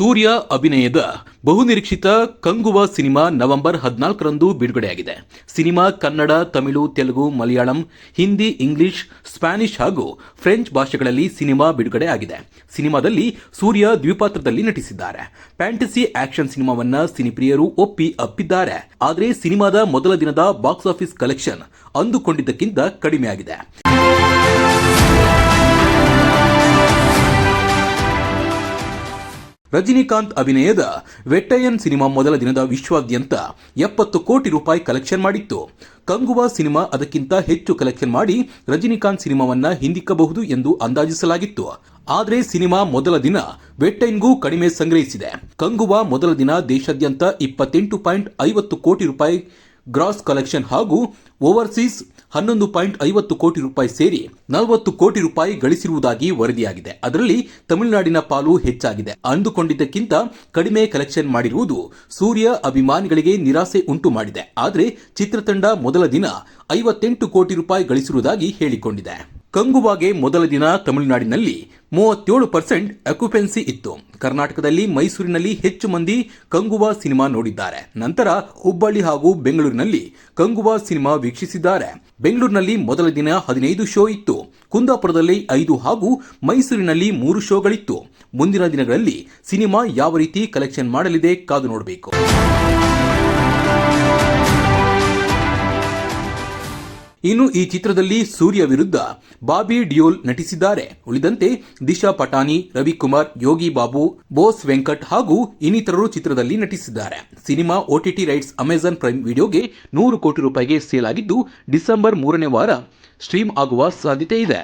ಸೂರ್ಯ ಅಭಿನಯದ ಬಹುನಿರೀಕ್ಷಿತ Kanguva cinema November ಹದಿನಾಲ್ಕರಂದು ಬಿಡುಗಡೆಯಾಗಿದೆ. Cinema Kannada, Tamil, Telugu, Malayalam, Hindi, English, Spanish ಹಾಗೂ ಫ್ರೆಂಚ್ ಭಾಷೆಗಳಲ್ಲಿ ಸಿನಿಮಾ ಬಿಡುಗಡೆ ಆಗಿದೆ ಸಿನಿಮಾದಲ್ಲಿ ಸೂರ್ಯ ದ್ವಿಪಾತ್ರದಲ್ಲಿ ನಟಿಸಿದ್ದಾರೆ. ಫ್ಯಾಂಟಸಿ ಆಕ್ಷನ್ ಸಿನಿಮಾವನ್ನ ಸಿನಿಪ್ರಿಯರು ಒಪ್ಪಿ ಅಪ್ಪಿದ್ದಾರೆ. ಆದರೆ ಸಿನಿಮಾದ ಮೊದಲ ದಿನದ ಬಾಕ್ಸ್ ಆಫೀಸ್ ಕಲೆಕ್ಷನ್ ಅಂದುಕೊಂಡಿದ್ದಕ್ಕಿಂತ ಕಡಿಮೆಯಾಗಿದೆ. ರಜನಿಕಾಂತ್ ಅಭಿನಯದ ವೆಟ್ಟಯನ್ ಸಿನಿಮಾ ಮೊದಲ ದಿನದ ವಿಶ್ವಾದ್ಯಂತ ಎಪ್ಪತ್ತು ಕೋಟಿ ರೂಪಾಯಿ ಕಲೆಕ್ಷನ್ ಮಾಡಿತ್ತು. ಕಂಗುವ ಸಿನಿಮಾ ಅದಕ್ಕಿಂತ ಹೆಚ್ಚು ಕಲೆಕ್ಷನ್ ಮಾಡಿ ರಜನಿಕಾಂತ್ ಸಿನಿಮಾವನ್ನ ಹಿಂದಿಕ್ಕಬಹುದು ಎಂದು ಅಂದಾಜಿಸಲಾಗಿತ್ತು. ಆದರೆ ಸಿನಿಮಾ ಮೊದಲ ದಿನ ವೆಟ್ಟೈನ್ಗೂ ಕಡಿಮೆ ಸಂಗ್ರಹಿಸಿದೆ. ಕಂಗುವ ಮೊದಲ ದಿನ ದೇಶಾದ್ಯಂತ ಇಪ್ಪತ್ತೆಂಟು ಪಾಯಿಂಟ್ ಐವತ್ತು ಕೋಟಿ ರೂಪಾಯಿ ಗ್ರಾಸ್ ಕಲೆಕ್ಷನ್ ಹಾಗೂ ಓವರ್ಸೀಸ್ ಹನ್ನೊಂದು ಪಾಯಿಂಟ್ ಐವತ್ತು ಕೋಟಿ ರೂಪಾಯಿ ಸೇರಿ ನಲವತ್ತು ಕೋಟಿ ರೂಪಾಯಿ ಗಳಿಸಿರುವುದಾಗಿ ವರದಿಯಾಗಿದೆ. ಅದರಲ್ಲಿ ತಮಿಳುನಾಡಿನ ಪಾಲು ಹೆಚ್ಚಾಗಿದೆ. ಅಂದುಕೊಂಡಿದ್ದಕ್ಕಿಂತ ಕಡಿಮೆ ಕಲೆಕ್ಷನ್ ಮಾಡಿರುವುದು ಸೂರ್ಯ ಅಭಿಮಾನಿಗಳಿಗೆ ನಿರಾಸೆ ಉಂಟು ಮಾಡಿದೆ. ಆದರೆ ಚಿತ್ರತಂಡ ಮೊದಲ ದಿನ ಐವತ್ತೆಂಟು ಕೋಟಿ ರೂಪಾಯಿ ಗಳಿಸಿರುವುದಾಗಿ ಹೇಳಿಕೊಂಡಿದೆ. ಕಂಗುವಾಗೆ ಮೊದಲ ದಿನ ತಮಿಳುನಾಡಿನಲ್ಲಿ ಮೂವತ್ತೇಳು ಪರ್ಸೆಂಟ್ ಅಕ್ಯುಪೆನ್ಸಿ ಇತ್ತು. ಕರ್ನಾಟಕದಲ್ಲಿ ಮೈಸೂರಿನಲ್ಲಿ ಹೆಚ್ಚು ಮಂದಿ ಕಂಗುವಾ ಸಿನಿಮಾ ನೋಡಿದ್ದಾರೆ. ನಂತರ ಹುಬ್ಬಳ್ಳಿ ಹಾಗೂ ಬೆಂಗಳೂರಿನಲ್ಲಿ ಕಂಗುವಾ ಸಿನಿಮಾ ವೀಕ್ಷಿಸಿದ್ದಾರೆ. ಬೆಂಗಳೂರಿನಲ್ಲಿ ಮೊದಲ ದಿನ ಹದಿನೈದು ಶೋ ಇತ್ತು. ಕುಂದಾಪುರದಲ್ಲಿ ಐದು ಹಾಗೂ ಮೈಸೂರಿನಲ್ಲಿ ಮೂರು ಶೋಗಳಿತ್ತು. ಮುಂದಿನ ದಿನಗಳಲ್ಲಿ ಸಿನಿಮಾ ಯಾವ ರೀತಿ ಕಲೆಕ್ಷನ್ ಮಾಡಲಿದೆ ಕಾದು ನೋಡಬೇಕು. ಇನ್ನು ಈ ಚಿತ್ರದಲ್ಲಿ ಸೂರ್ಯ ವಿರುದ್ಧ ಬಾಬಿ ಡಿಯೋಲ್ ನಟಿಸಿದ್ದಾರೆ. ಉಳಿದಂತೆ ದಿಶಾ ಪಟಾನಿ, ರವಿಕುಮಾರ್, ಯೋಗಿ ಬಾಬು, ಬೋಸ್ ವೆಂಕಟ್ ಹಾಗೂ ಇನ್ನಿತರರು ಚಿತ್ರದಲ್ಲಿ ನಟಿಸಿದ್ದಾರೆ. Cinema OTT rights Amazon Prime ವಿಡಿಯೋಗೆ ನೂರು ಕೋಟಿ ರೂಪಾಯಿಗೆ ಸೇಲ್ ಆಗಿದ್ದು ಡಿಸೆಂಬರ್ ಮೂರನೇ ವಾರ ಸ್ಟ್ರೀಮ್ ಆಗುವ ಸಾಧ್ಯತೆ ಇದೆ.